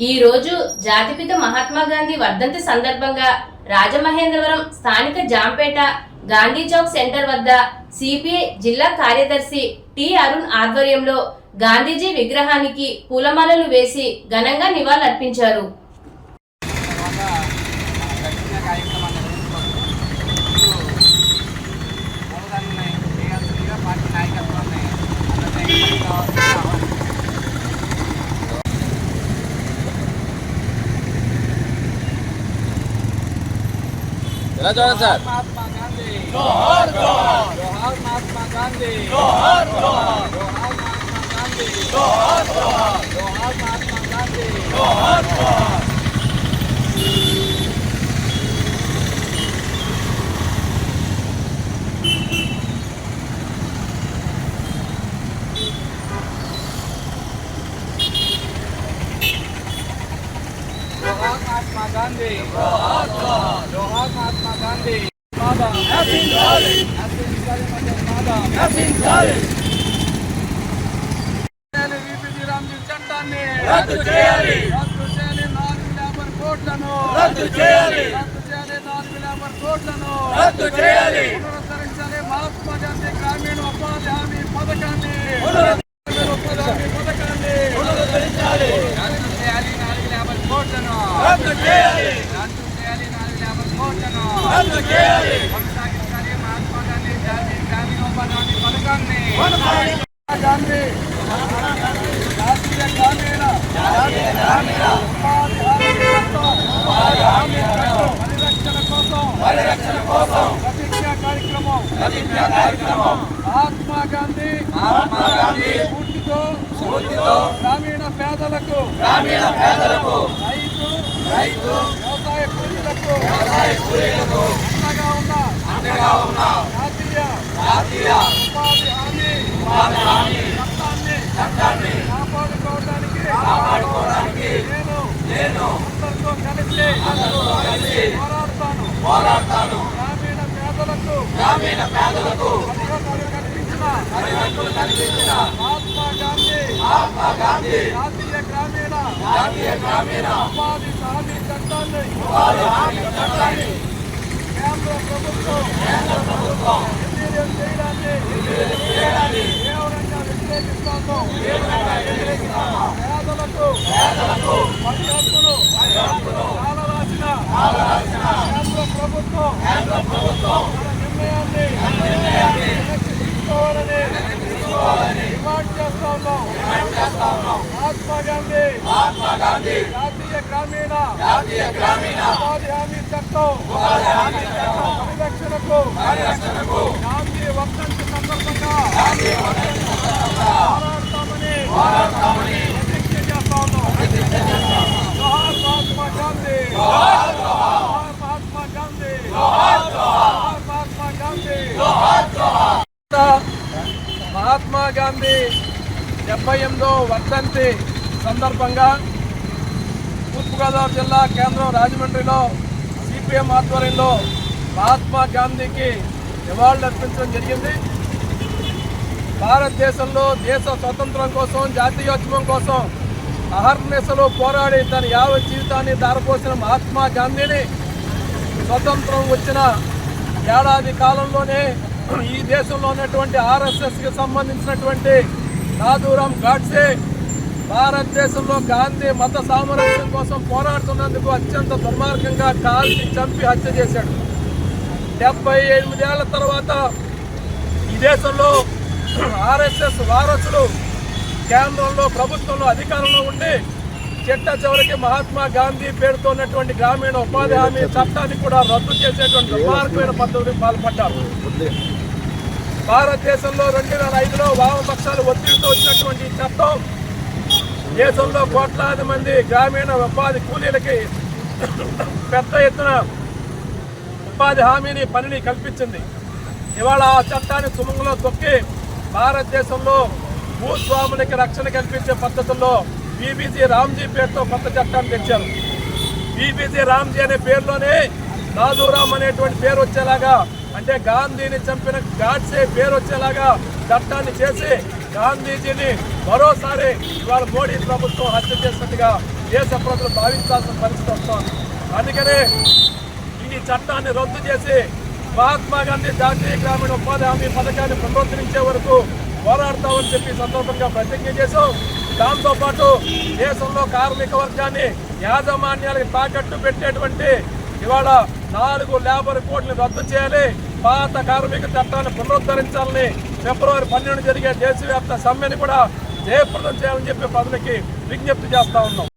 ఈ రోజు జాతిపిత మహాత్మా గాంధీ వర్ధంతి సందర్భంగా రాజమహేంద్రవరం స్థానిక జాంపేట గాంధీ చౌక్ సెంటర్ వద్ద సిపిఐ జిల్లా కార్యదర్శి టి అరుణ్ ఆధ్వర్యంలో గాంధీజీ విగ్రహానికి పూలమాలలు వేసి ఘనంగా నివాళులర్పించారు. ఎలా చూడండి సార్ మహాత్మా గాంధీ జోహార్ జోహార్ జోహార్ మహాత్మా గాంధీ జోహార్ జోహార్ జోహార్ మహాత్మా గాంధీ జోహార్ జోహార్ జోహార్ మహాత్మా గాంధీ జోహార్ జోహార్ జోహార్ మహాత్మా గాంధీ జోహార్ జోహార్ జోహార్ మహాత్మా గాంధీ నశించాలి మదన్ బాబా నశించాలి విపిజి రామ్జీ చట్టాన్ని రద్దు చేయాలి. రద్దు చేయాలి నాలుగు లేబర్ కోట్లను. రద్దు చేయాలి. రద్దు చేయాలి నాలుగు లేబర్ కోట్లను. రద్దు చేయాలి మహాత్మా గాంధీ గ్రామీణ ఉపాధి హామీ పథకాన్ని పునరుద్ధ- గ్రామీణ ఉపాధి హామీ పథకాన్ని పునరుద్ధరించాలి. రద్దు చేయాలి నాలుగు లేబర్ కోట్లను రద్దు చేయాలి. రద్దు చేయాలి నాలుగు లేబర్ కోట్లను రద్దు చేయాలి. కొనసాగించాలి మహాత్మా గాంధీ జాతీయ గ్రామీణ పథకాన్ని గాంధీ జాతీయ గ్రామీణ జాతీయ గ్రామీణ ఉపాధి హామీ పరిరక్షణ కోసం పరిరక్షణ కోసం ప్రతిజ్ఞ కార్యక్రమం. ప్రతిజ్ఞ కార్యక్రమం మహాత్మా గాంధీ మహాత్మా గాంధీ స్ఫూర్తితో స్ఫూర్తితో గ్రామీణ పేదలకు గ్రామీణ పేదలకు రైతు రైతు వ్యవసాయ కూలీలకు వ్యవసాయ కూలీలకు అండగా ఉన్న అండగా ఉన్న జాతీయ జాతీయ ఉపాధి హామీ ఉపాధి హామీ చట్టాన్ని చట్టాన్ని కాపాడుకోవడానికి కాపాడుకోవడానికి నేను అందరితో కలిసి పోరాడతాను పోరాడతాను గ్రామీణ పేదలకు గ్రామీణ పేదలకు పరివర్తన మహాత్మా గాంధీ మహాత్మా గాంధీ జాతీయ గ్రామీణ జాతీయ గ్రామీణ ఉపాధి హామీ చట్టాన్ని ఉపాధి హామీ చట్టాన్ని కేంద్ర ప్రభుత్వం మహాత్మా గాంధీ మహాత్మా గాంధీ జాతీయ గ్రామీణ జాతీయ గ్రామీణ. ఉపాధి హామీ చట్టం. ఉపాధి హామీ చట్టం. గాంధీ వర్ధంతి సందర్భంగా పోరాడతామని ప్రతిజ్ఞ చేస్తా ఉన్నాం. జోహార్ మహాత్మా గాంధీ. జోహార్ మహాత్మా గాంధీ. జోహార్ జోహార్ జోహార్ మహాత్మా గాంధీ. జోహార్ జోహార్ మహాత్మా గాంధీ డెబ్బై ఎనిమిదో వర్ధంతి సందర్భంగా తూర్పుగోదావరి జిల్లా కేంద్రం రాజమండ్రిలో సిపిఎం ఆధ్వర్యంలో మహాత్మా గాంధీకి నివాళులు అర్పించడం జరిగింది. భారతదేశంలో దేశ స్వతంత్రం కోసం జాతీయోద్యమం కోసం అహర్నిశలు పోరాడి తన యావ జీవితాన్ని దారపోసిన మహాత్మా గాంధీని స్వతంత్రం వచ్చిన ఏడాది కాలంలోనే ఈ దేశంలో ఉన్నటువంటి ఆర్ఎస్ఎస్కి సంబంధించినటువంటి నాదూరం గాడ్సే భారతదేశంలో గాంధీ మత సామరస్యం కోసం పోరాడుతున్నందుకు అత్యంత దుర్మార్గంగా కాల్చి చంపి హత్య చేశాడు. డెబ్బై ఎనిమిదేళ్ళ తర్వాత ఈ దేశంలో ఆర్ఎస్ఎస్ వారసుడు కేంద్రంలో ప్రభుత్వంలో అధికారంలో ఉండి చిట్ట చివరికి మహాత్మా గాంధీ పేరుతో ఉన్నటువంటి గ్రామీణ ఉపాధి హామీ చట్టాన్ని కూడా రద్దు చేసేటువంటి దుర్మార్గమైన పద్ధతికి పాల్పడ్డారు. భారతదేశంలో రెండు వేల ఐదులో వామపక్షాలు ఒత్తిడితో వచ్చినటువంటి చట్టం దేశంలో కోట్లాది మంది గ్రామీణ ఉపాధి కూలీలకి పెద్ద ఎత్తున ఉపాధి హామీని పనిని కల్పించింది. ఇవాళ ఆ చట్టాన్ని సుమంగులో తొక్కి భారతదేశంలో భూస్వాములకి రక్షణ కల్పించే పద్ధతుల్లో బీబీజీ రామ్జీ పేరుతో కొత్త చట్టాన్ని తెచ్చారు. బీబీజీ రామ్జీ అనే పేరులోనే నాదూరామ్ అనేటువంటి పేరు వచ్చేలాగా అంటే గాంధీని చంపిన గాడ్సే పేరు వచ్చేలాగా చట్టాన్ని చేసి గాంధీజీని మరోసారి ఇవాళ మోడీ ప్రభుత్వం హత్య చేసినట్టుగా దేశ ప్రజలు భావించాల్సిన పరిస్థితి వస్తోంది. అందుకనే ఈ చట్టాన్ని రద్దు చేసి మహాత్మా గాంధీ జాతీయ గ్రామీణ ఉపాధి హామీ పథకాన్ని పునరుద్ధరించే వరకు పోరాడతామని చెప్పి సందర్భంగా ప్రతిజ్ఞ చేశాం. దాంతోపాటు దేశంలో కార్మిక వర్గాన్ని యాజమాన్యాలకు తాకట్టు పెట్టేటువంటి ఇవాళ నాలుగు లేబర్ కోడ్లు రద్దు చేయాలి. పాత కార్మిక చట్టాన్ని పునరుద్ధరించాలని ఫిబ్రవరి పన్నెండు జరిగే దేశవ్యాప్త సమ్మెని కూడా జయప్రదం చేయాలని చెప్పి ప్రజలకి విజ్ఞప్తి చేస్తా ఉన్నాం.